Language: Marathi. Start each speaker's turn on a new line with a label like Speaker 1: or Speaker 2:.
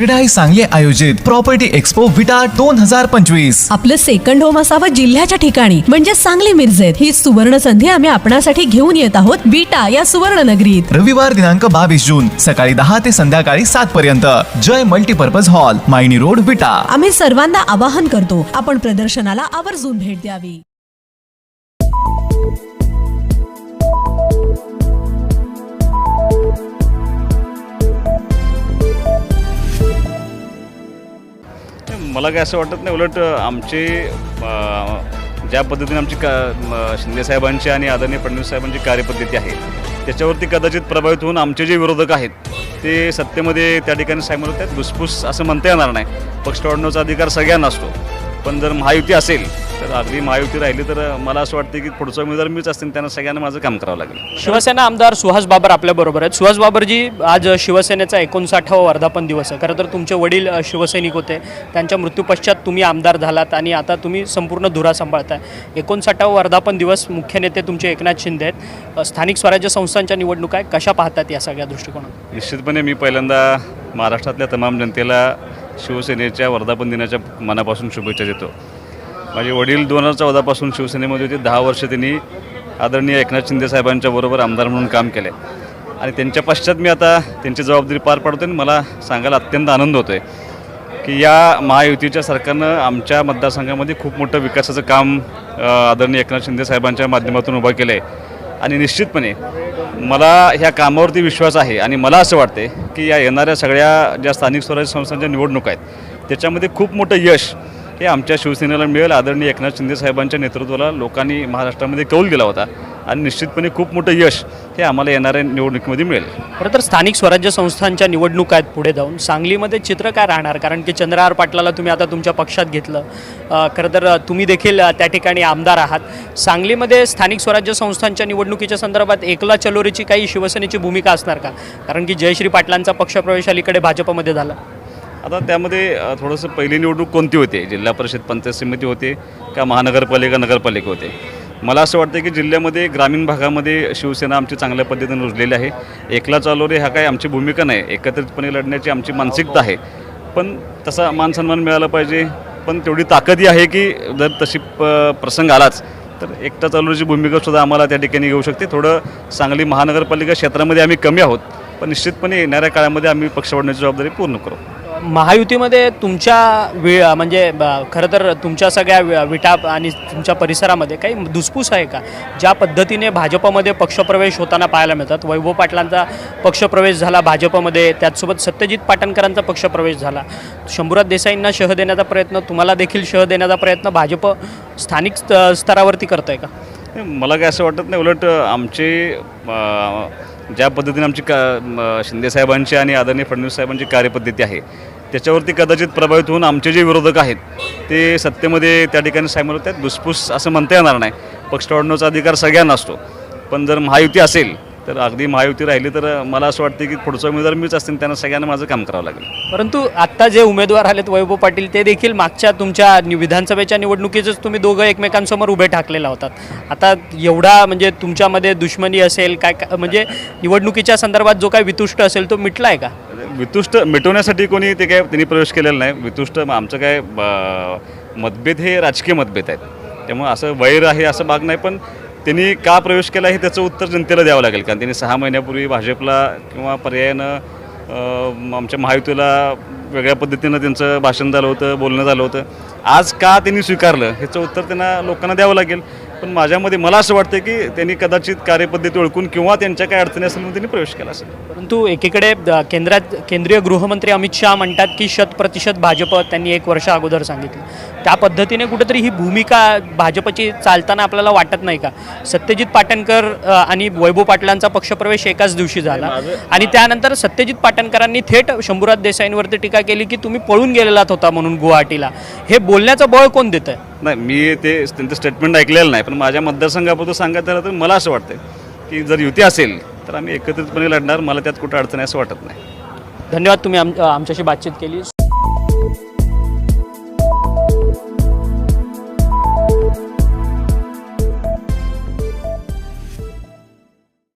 Speaker 1: क्रीडाई सांगली आयोजित. प्रॉपर्टी एक्सपो विटा दोन हजार पंचवीस.
Speaker 2: आपलं सेकंड होम असावं जिल्ह्याच्या ठिकाणी. म्हणजे सांगली मिरजेत. ही सुवर्ण संधी आम्ही आपणासाठी घेऊन येत आहोत विटा या सुवर्ण नगरीत
Speaker 1: रविवार दिनांक बावीस जून सकाळी दहा ते संध्याकाळी सात पर्यंत. Jay multipurpose hall Mayani road Vita
Speaker 2: आम्ही सर्वांना आवाहन करतो आपण प्रदर्शनाला आवर्जून भेट द्यावी.
Speaker 3: मला काय असं वाटत नाही उलट आमचे ज्या पद्धतीने आमची का शिंदेसाहेबांची आणि आदरणीय फडणवीस साहेबांची कार्यपद्धती आहे त्याच्यावरती कदाचित प्रभावित होऊन आमचे जे विरोधक आहेत ते सत्तेमध्ये त्या ठिकाणी सामील होतात. घुसफूस असं म्हणता येणार नाही. पक्ष वाढवण्याचा अधिकार सगळ्यांना असतो. पण जर महायुती असेल तर अगदी महायुती राहिली तर मला असं वाटतं की पुढचा उमेदवार मीच असतील त्यांना सगळ्यांना माझं काम करावं लागेल.
Speaker 4: शिवसेना आमदार सुहास बाबर आपल्याबरोबर आहेत. सुहास बाबरजी आज शिवसेनेचा एकोणसाठावा वर्धापन दिवस आहे. खरं तर तुमचे वडील शिवसैनिक होते. त्यांच्या मृत्यूपश्चात तुम्ही आमदार झालात आणि आता तुम्ही संपूर्ण धुरा सांभाळताय. एकोणसाठावा वर्धापन दिवस मुख्य नेते तुमचे एकनाथ शिंदे आहेत. स्थानिक स्वराज्य संस्थांच्या निवडणुका कशा पाहतात या सगळ्या दृष्टिकोनात
Speaker 3: निश्चितपणे मी पहिल्यांदा महाराष्ट्रातल्या तमाम जनतेला शिवसेनेच्या वर्धापन दिनाच्या मनापासून शुभेच्छा देतो. माझे वडील दोन हजार चौदापासून शिवसेनेमध्ये होते. दहा वर्ष त्यांनी आदरणीय एकनाथ शिंदे साहेबांच्या बरोबर आमदार म्हणून काम केलं. आहे आणि त्यांच्या पश्चात मी आता त्यांची जबाबदारी पार पाडतो आणि मला सांगायला अत्यंत आनंद होतो आहे की या महायुतीच्या सरकारनं आमच्या मतदारसंघामध्ये खूप मोठं विकासाचं काम आदरणीय एकनाथ शिंदे साहेबांच्या माध्यमातून उभं केलं आहे आणि निश्चितपणे मला ह्या कामावरती विश्वास आहे आणि मला असं वाटते की या येणाऱ्या सगळ्या ज्या स्थानिक स्वराज्य संस्थांच्या निवडणुका आहेत त्याच्यामध्ये खूप मोठं यश हे आमच्या शिवसेनेला मिळेल. आदरणीय एकनाथ शिंदे साहेबांच्या नेतृत्वाला लोकांनी महाराष्ट्रामध्ये कौल दिला होता. आणि निश्चितपणे खूप मोठं यश हे आम्हाला येणाऱ्या निवडणुकीमध्ये मिळेल.
Speaker 4: खरं तर स्थानिक स्वराज्य संस्थांच्या निवडणुका आहेत पुढे जाऊन. सांगलीमध्ये चित्र काय राहणार? कारण की चंद्रहार पाटलाला तुम्ही आता तुमच्या पक्षात घेतलं. खरं तर तुम्ही देखील त्या ठिकाणी आमदार आहात. सांगलीमध्ये स्थानिक स्वराज्य संस्थांच्या निवडणुकीच्या संदर्भात एकला चलोरीची काही शिवसेनेची भूमिका असणार का? कारण की जयश्री पाटलांचा पक्षप्रवेश अलीकडे भाजपमध्ये झाला.
Speaker 3: आता त्यामध्ये थोडंसं पहिली निवडणूक कोणती होते? जिल्हा परिषद पंचायत समिती होते का महानगरपालिका नगरपालिका होते? मला असं वाटतं की जिल्ह्यामध्ये ग्रामीण भागामध्ये शिवसेना आमची चांगल्या पद्धतीने रुजलेली आहे. एकला चालोरे हा काही आमची भूमिका नाही. एकत्रितपणे लढण्याची आमची मानसिकता आहे. पण तसा मानसन्मान मिळाला पाहिजे. पण तेवढी ताकदही आहे की जर तशी प प्रसंग आलाच तर एकटा चालोरीची भूमिका सुद्धा आम्हाला त्या ठिकाणी घेऊ शकते. थोडं सांगली महानगरपालिका क्षेत्रामध्ये आम्ही कमी आहोत. पण निश्चितपणे येणाऱ्या काळामध्ये आम्ही पक्ष वाढण्याची जबाबदारी पूर्ण करू.
Speaker 4: महायुतीमध्ये तुमच्या वि म्हणजे ब- खरं तर तुमच्या सगळ्या वि- विटा आणि तुमच्या परिसरामध्ये काही धुसफूस आहे का? ज्या पद्धतीने भाजपमध्ये पक्षप्रवेश होताना पाहायला मिळतात. वैभव पाटलांचा पक्षप्रवेश झाला भाजपमध्ये त्याचसोबत सत्यजित पाटणकरांचा पक्षप्रवेश झाला. शंभूराज देसाईंना शह देण्याचा प्रयत्न तुम्हाला देखील शह देण्याचा प्रयत्न भाजप स्थानिक स्त- स्तरावरती करत आहे का?
Speaker 3: मला काय असं वाटत नाही. उलट आमचे ज्या पद्धतीने आमची का शिंदेसाहेबांची आणि आदरणीय फडणवीस साहेबांची कार्यपद्धती आहे त्याच्यावरती कदाचित प्रभावित होऊन आमचे जे विरोधक आहेत ते सत्तेमध्ये त्या ठिकाणी सामील होतात. घुसफूस असं म्हणता येणार नाही. पक्ष वाढवण्याचा अधिकार सगळ्यांना असतो. पण जर महायुती असेल तर अगदी महायुती राहिली तर मला असं वाटतं की पुढचा उमेदवार मीच असतील त्यांना सगळ्यांना माझं काम करावं लागेल.
Speaker 4: परंतु आत्ता जे उमेदवार आलेत वैभव पाटील ते देखील मागच्या तुमच्या नि- विधानसभेच्या निवडणुकीतच तुम्ही दोघं एकमेकांसमोर उभे ठाकलेला होतात. आता एवढा म्हणजे तुमच्यामध्ये दुश्मनी असेल काय काय म्हणजे निवडणुकीच्या संदर्भात जो काय वितुष्ट असेल तो मिटला आहे का?
Speaker 3: वितुष्ट मिटवण्यासाठी कोणी ते काय त्यांनी प्रवेश केलेला नाही. वितुष्ट आमचं काय मतभेद हे राजकीय मतभेद आहेत. त्यामुळे असं वैर आहे असं भाग नाही पण त्यांनी का प्रवेश केला हे त्याचं उत्तर जनतेला द्यावं लागेल. कारण त्यांनी सहा महिन्यापूर्वी भाजपला किंवा पर्यायानं आमच्या महायुतीला वेगळ्या पद्धतीनं त्यांचं भाषण झालं होतं बोलणं झालं होतं. आज का त्यांनी स्वीकारलं ह्याचं उत्तर त्यांना लोकांना द्यावं लागेल. पण माझ्यामध्ये मला असं वाटतं की त्यांनी कदाचित कार्यपद्धती ओळखून किंवा त्यांच्या काय अडचणी असेल म्हणून त्यांनी प्रवेश केला असेल.
Speaker 4: परंतु एकीकडे केंद्रात केंद्रीय गृहमंत्री अमित शहा म्हणतात की शत प्रतिशत भाजप त्यांनी एक वर्ष अगोदर सांगितलं. त्या पद्धतीने कुठेतरी ही भूमिका भाजपची चालताना आपल्याला वाटत नाही का? सत्यजित पाटणकर आणि वैभव पाटलांचा पक्षप्रवेश एकाच दिवशी झाला. आणि त्यानंतर सत्यजित पाटणकरांनी थेट शंभूराज देसाईंवरती टीका केली की तुम्ही पळून गेलेलात होता म्हणून गुवाहाटीला. हे बोलण्याचं बळ कोण देतं
Speaker 3: नाही मी ते त्यांचं स्टेटमेंट ऐकलेलं नाही पण माझ्या मतदारसंघाबद्दल सांगायचं झालं तर मला असं वाटतं की जर युती असेल तर आम्ही एकत्रितपणे लढणार मला त्यात कुठं अडचण आहे असं वाटत नाही.
Speaker 4: धन्यवाद तुम्ही आम आमच्याशी बातचीत केली.